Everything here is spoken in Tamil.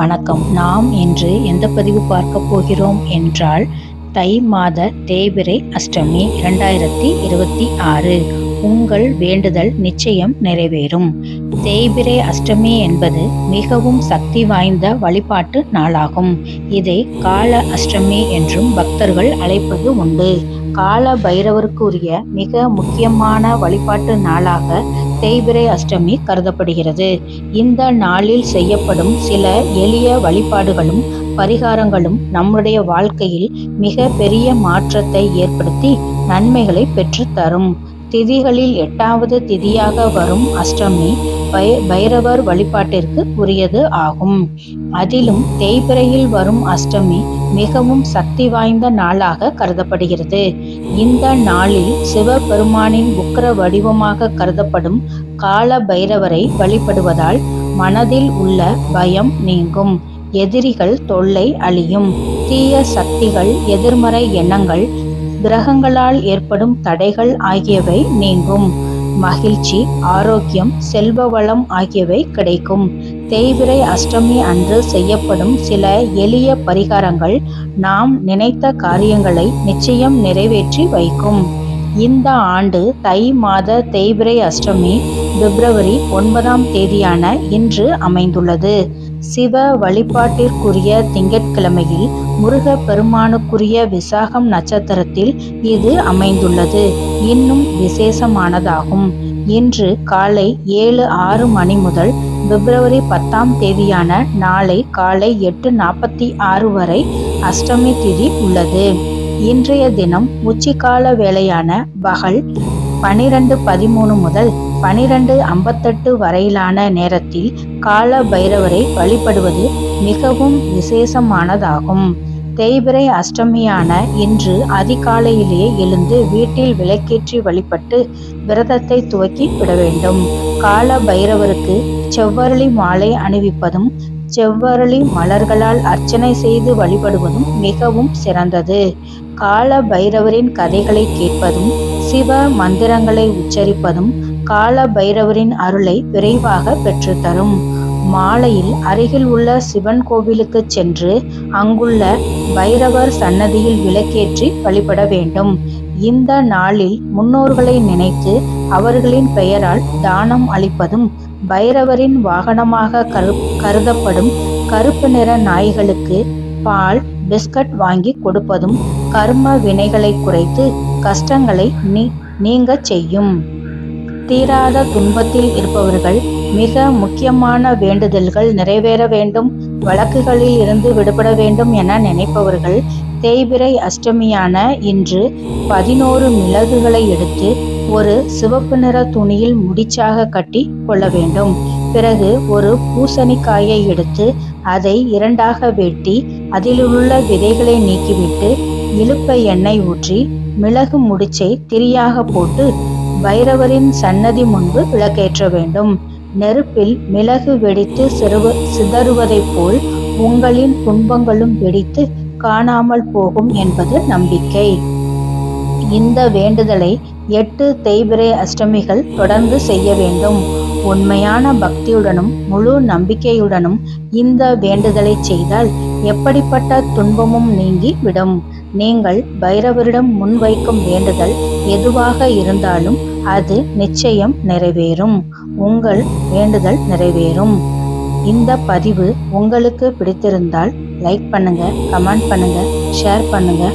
வணக்கம். நாம் இன்று எந்த பதிவு பார்க்க போகிறோம் என்றால் தை மாத தேபிரை அஷ்டமி இரண்டாயிரத்தி இருபத்தி ஆறு. உங்கள் வேண்டுதல் நிச்சயம் நிறைவேறும். தேய்பிரை அஷ்டமி என்பது மிகவும் சக்தி வாய்ந்த வழிபாட்டு நாளாகும். இதை கால அஷ்டமி என்றும் பக்தர்கள் அழைப்பது உண்டு. கால பைரவருக்குரிய மிக முக்கியமான வழிபாட்டு நாளாக தேய்பிரை அஷ்டமி கருதப்படுகிறது. இந்த நாளில் செய்யப்படும் சில எளிய வழிபாடுகளும் பரிகாரங்களும் நம்முடைய வாழ்க்கையில் மிக பெரிய மாற்றத்தை ஏற்படுத்தி நன்மைகளை பெற்றுத்தரும் திதிகளில் எட்டாவது திதியாக வரும் அஷ்டமி பை பைரவர் வழிபாட்டிற்கு உரியது ஆகும். அதிலும் தேய்பிறையில் வரும் அஷ்டமி மிகவும் சக்தி வாய்ந்த நாளாக கருதப்படுகிறது. இந்த நாளில் சிவபெருமானின் உக்கர வடிவமாக கருதப்படும் கால பைரவரை வழிபடுவதால் மனதில் உள்ள பயம் நீங்கும். எதிரிகள் தொல்லை அழியும். தீய சக்திகள் எதிர்மறை எண்ணங்கள் கிரகங்களால் ஏற்படும் தடைகள் ஆகியவை நீங்கும். மகிழ்ச்சி ஆரோக்கியம் செல்வ வளம் ஆகியவை கிடைக்கும். தேய்பிரை அஷ்டமி அன்று செய்யப்படும் சில எளிய பரிகாரங்கள் நாம் நினைத்த காரியங்களை நிச்சயம் நிறைவேற்றி வைக்கும். இந்த ஆண்டு தை மாத தேய்பிரை அஷ்டமி பிப்ரவரி ஒன்பதாம் தேதியான இன்று அமைந்துள்ளது. சிவ வழிபாட்டிற்குரிய திங்கட்கிழமையில் முருக பெருமானுக்குரிய விசாகம் நட்சத்திரத்தில் இது அமைந்துள்ளது. இன்னும் விசேஷமானதாகும். இன்று காலை ஏழு ஆறு மணி முதல் பிப்ரவரி பத்தாம் தேதியான நாளை காலை எட்டு நாற்பத்தி ஆறு வரை அஷ்டமி திதி உள்ளது. இன்றைய தினம் உச்சிக்கால வேளையான பகல் பனிரெண்டு பதிமூணு முதல் பனிரெண்டு ஐம்பத்தெட்டு வரையிலான நேரத்தில் கால பைரவரை வழிபடுவது மிகவும் விசேஷமானதாகும். தேய்பிரை அஷ்டமியான இன்று அதிகாலையிலேயே எழுந்து வீட்டில் விளக்கேற்றி வழிபட்டு விரதத்தை துவக்கி விட வேண்டும். கால பைரவருக்கு செவ்வரளி மாலை அணிவிப்பதும் செவ்வரளி மலர்களால் அர்ச்சனை செய்து வழிபடுவதும் மிகவும் சிறந்தது. கால பைரவரின் கதைகளை கேட்பதும் சிவ மந்திரங்களை உச்சரிப்பதும் கால பைரவரின் அருளை விரைவாக பெற்றுத்தரும். மாலையில் அருகில் உள்ள சிவன் கோவிலுக்கு சென்று அங்குள்ள பைரவர் சன்னதியில் விளக்கேற்றி வழிபட வேண்டும். இந்த நாளில் முன்னோர்களை நினைத்து அவர்களின் பெயரால் தானம் அளிப்பதும் பைரவரின் வாகனமாக கரு கருதப்படும் கருப்பு நிற நாய்களுக்கு பால் பிஸ்கட் வாங்கி கொடுப்பதும் கர்ம வினைகளை குறைத்து கஷ்டங்களை நீ நீங்க செய்யும். தீராத துன்பத்தில் இருப்பவர்கள் மிக முக்கியமான வேண்டுதல்கள் நிறைவேற வேண்டும் வழக்குகளில் இருந்து விடுபட வேண்டும் என நினைப்பவர்கள் தேய்பிரை அஷ்டமியான இன்று பதினோரு மிளகுகளை எடுத்து ஒரு சிவப்பு நிற துணியில் முடிச்சாக கட்டி கொள்ள வேண்டும். பிறகு ஒரு பூசணிக்காயை எடுத்து அதை இரண்டாக வெட்டி அதிலுள்ள விதைகளை நீக்கிவிட்டு இழுப்ப எண்ணெய் ஊற்றி மிளகு முடிச்சை திரியாக போட்டு பைரவரின் சன்னதி முன்பு விளக்கேற்ற வேண்டும். நெருப்பில் மிளகு வெடித்து சிறுவ சிதறுவதைப் போல் உங்களின் துன்பங்களும் வெடித்து காணாமல் போகும் என்பது நம்பிக்கை. இந்த வேண்டுதலை எட்டு தேய்பிரை அஷ்டமிகள் தொடர்ந்து செய்ய வேண்டும். உண்மையான பக்தியுடனும் முழு நம்பிக்கையுடனும் இந்த வேண்டுதலை செய்தால் எப்படிப்பட்ட துன்பமும் நீங்கி விடும். நீங்கள் பைரவரிடம் முன்வைக்கும் வேண்டுதல் எதுவாக இருந்தாலும் அது நிச்சயம் நிறைவேறும். உங்கள் வேண்டுதல் நிறைவேறும். இந்த பதிவு உங்களுக்கு பிடித்திருந்தால் லைக் பண்ணுங்க கமெண்ட் பண்ணுங்க ஷேர் பண்ணுங்க.